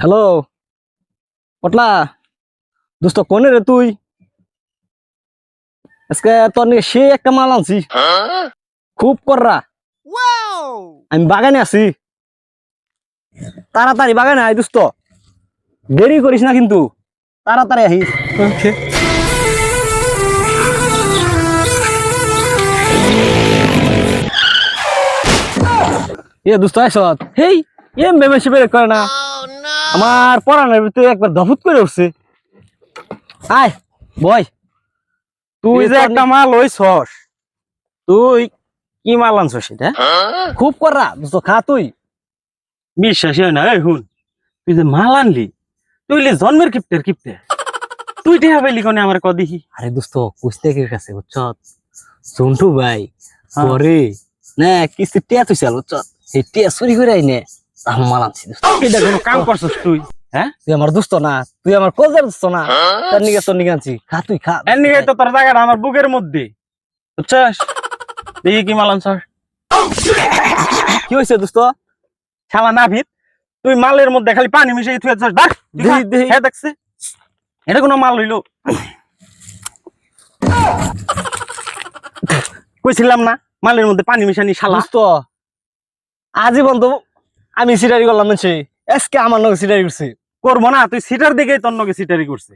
Hello? পটলা দোস্ত কোনে রে তুই? আজকে তোর নিয়ে সে একটা মাল আনছি। খুব কররা। আমি বাগানে আছি। তাড়াতাড়ি বাগানে আই দোস্ত। দেরি করিস না কিন্তু। তাড়াতাড়ি আহিস। এ দোস্ত আইসত হেই এম বেমে করে না। আমার পড়ানোর ভিতরে একবার দফুত করে উঠছে। আয় বয়। তুই যে একটা মাল হইছস তুই কি মাল আনছস এটা? খুব কররা দোস্ত খা তুই। বিশ্বাসই হয় না এই হুন তুই যে মাল আনলি তুই লে জন্মের কিপ্টের কিপ্টে তুই টেহা পাইলি কোনে আমার ক দেখি? আরে দোস্ত কুস্তে কে কাছে বুঝছ? জন্টু ভাই হ্যাঁ। পরে। না কিস্তি টিয়া তুই চাল বুঝছ? সেই টিয়া চুরি করে আইনে। মাল আনছি এটা কোনো কাম করছস তুই? হ্যাঁ? তুই আমার দোস্ত না তুই আমার কলজার দোস্ত না। তার নিকে তোর নিকে আনছি। খা তুই খা। এর নিগে তো তোর জায়গাটা আমার বুকের মধ্যে। বুঝছস? দেখি কি মাল আনছস। কি হয়েছে দোস্ত? শালা না ভিত তুই মালের মধ্যে খালি পানি মিশিয়ে তুই আছিস। হ্যাঁ দেখছে। এটা কোনো মাল হইল। কইছিলাম না মালের মধ্যে পানি মিশানি শালা। দোস্ত আজীবন তো আমি সিটারি করলাম মানছি এসকে আমার নগে সিটারি করছি। করব না তুই সিটার দিকে তোর নগে সিটারি করছে।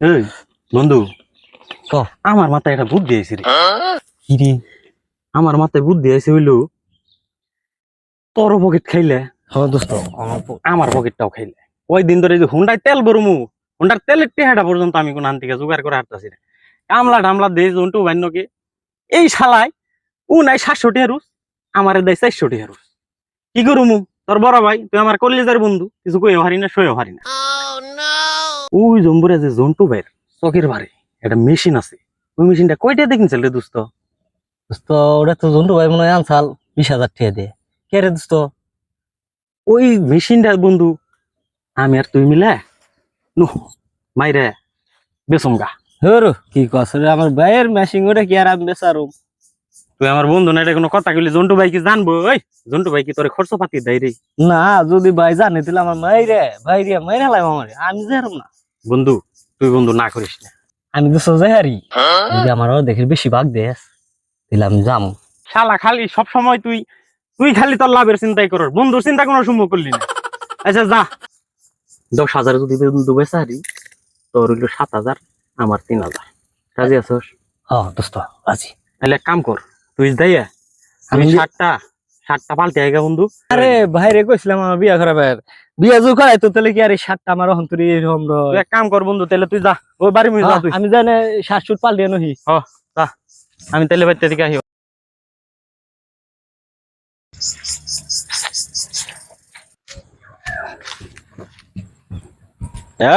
এই বন্ধু। ক। আমার মাথায় একটা বুদ্ধি আইছে রে। কি রে? আমার মাথায় বুদ্ধি আইছে হইল তোর পকেট খাইলে হ্যাঁ দোস্ত। আমার পকেটটাও খাইলে। ওই দিন ধরে যে হুন্ডায় তেল বরমু হুন্ডার তেলের টেহাটা পর্যন্ত আমি কোন আনতিকে জোগাড় করে হাঁটতেছি না কামলা ডামলা দেয় জন্টু বান্যকে এই শালায় ও নাই সাতশো টেহারুস আমারে দেয় চারশো টেহারুস কি করুমু? তোর বড় ভাই তুই আমার কলিজার বন্ধু। কিছু কইও হারি না সইও হারি না। ওই জম্বুরে যে জন্টু ভাইয়ের চকের ভারে একটা মেশিন আছে। ওই মেশিনটা কয়টা দেখিনছিল রে দোস্ত? দোস্ত ওটা তো জন্টু ভাই মনে হয় আনসাল বিশ হাজার টাকা দিয়ে। কে রে দোস্ত? ওই মেশিনটা বন্ধু আমি আর তুই মিলে। নু মাইরে বেসমগা। হরু কি কস রে আমার ভাইয়ের মেশিন ওটা কি আর আমি বেচারুম? তুই আমার বন্ধু না এটা কোনো কথা কইলি? জন্টু ভাই কি জানব? ওই জন্টু ভাই কি তোর খরচ পাতি দেয় রে? না যদি ভাই জানে তাহলে আমার মাই রে ভাই রে মাই হেলাম আমার। আমি যাইরাম না। বন্ধু তুই বন্ধু না করিস না। আমি দোস্ত যাই হারি। যদি আমার দেখি বেশি ভাগ দেস তাহলে আমি যাম। শালা খালি সব সময় তুই তুই খালি তোর লাভের চিন্তাই করর বন্ধুর চিন্তা কোনো সম্ভব করলি না। আচ্ছা যা। দশ হাজার যদি বন্ধু বেচা হারি তোর হইল সাত হাজার আমার তিন হাজার। রাজি আছোস? হ্যাঁ দোস্ত আজি তাহলে এক কাম কর আমি পাল্টে আইগা বন্ধু। আরে ভাই রে কইছিলাম আমার বিয়া বিয়া জু করাই তো তাহলে কি আর আমার এরকম তুই এক কাম কর বন্ধু তাহলে তুই যা। ওই বাড়ি মুই যা তুই। আমি জানে আমি তাহলে দিকে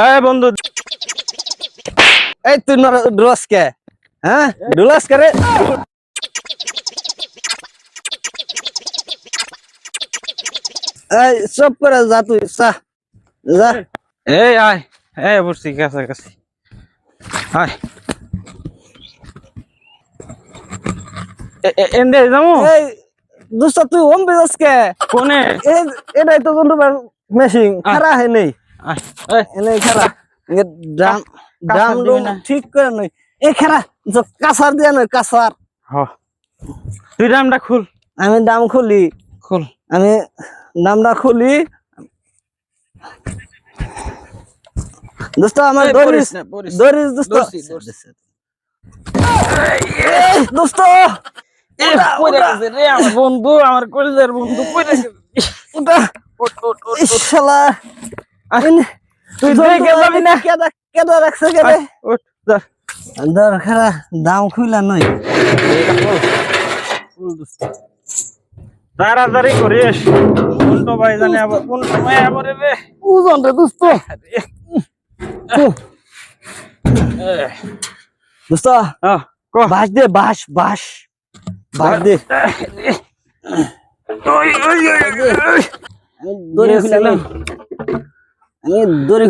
এই বন্ধু। এই তুই ড্রস কে? হ্যাঁ? ডুলাস করে এই সব করে যা তুই যা যা। এই আয় এই বসছি কাছে কাছে। আয়। এন্দে যাব? এই দোস্ত তুই ওম বেজাস কোনে? এটাই তো কোন মেশিন খারা হে নেই। এনে খারা এ দাম দাম ঠিক করে নই। এ খারা কাসার দিয়ে নই কাসার তুই দামটা খুল। আমি দাম খুলি। খুল। আমি দামটা খুলি দোস্ত আমার দরিস। দরিস দোস্ত দোস্ত বন্ধু আমার কলেজের বন্ধু ওটা। শালা। তুই না। রাখছে খারা দাম খুইলা নই তাড়াতাড়ি করিস ভাই জানে আবার কোন সময় আবার রে ওজন রে দোস্ত দোস্ত ক। বাস দে বাস বাস বাস দে। দড়ি খুলা নই আমি দড়ি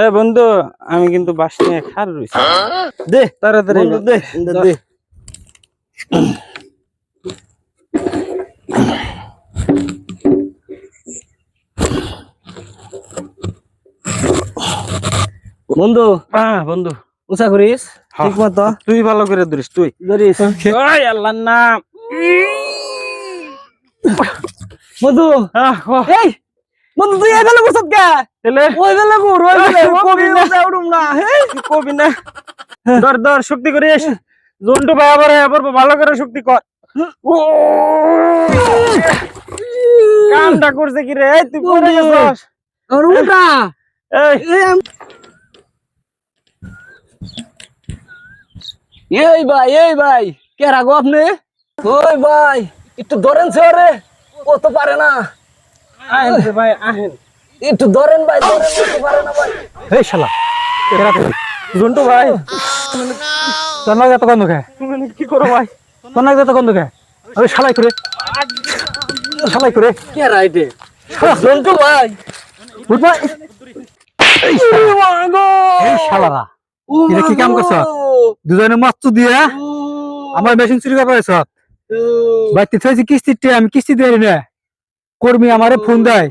এ বন্ধু আমি কিন্তু বাস নিয়ে খার রইছি। দে। তাড়াতাড়ি দে, বন্ধু? আহ, বন্ধু। উঁচা করিস? হ্যাঁ। ঠিক মতো। তুই ভালো করে ধরিস তুই। ধরিস। ওই আল্লাহর নাম। বন্ধু আহ, ও, এই বন্ধু তুই এখানে বসত কে? তাহলে? ওই বেলা ঘুর ওই বেলা কবি না। উড়ুম না হেই কবি না। ধর ধর শক্তি করিস। জন্টু ভাই আবার আবার ভালো করে শক্তি কর। ও। কামটা করছে কি রে? তুই পড়ে বন্ধু। গেছস। আর উল্টা এই। এই ভাই এই ভাই কে রাখো আপনি? ওই ভাই একটু ধরেন রে ও তো পারে না। আহেন ভাই আহেন। একটু ধরেন ভাই ধরেন ও তো পারে না ভাই। এই শালা কেরা তুই জন্টু ভাই তোর নাকি এত গন্ধ খায় কি করো ভাই? তোর নাকি এত গন্ধ খায় ওই শালাই করে। শালাই করে। কে রাইটে জন্টু ভাই। বুঝবা এই শালারা এটা কি কাম করছ? দুজনে মাছ দিয়ে আমার মেশিন চুরি করে থাইছি কিস্তিতে আমি কিস্তি না। কর্মী আমারে ফোন দেয়।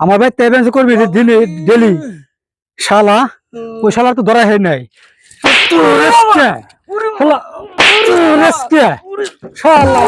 আমার ভাই তেবেন্স করবি দিনে ডেলি শালা ওই শালার তো ধরা হয় নাই। শালা।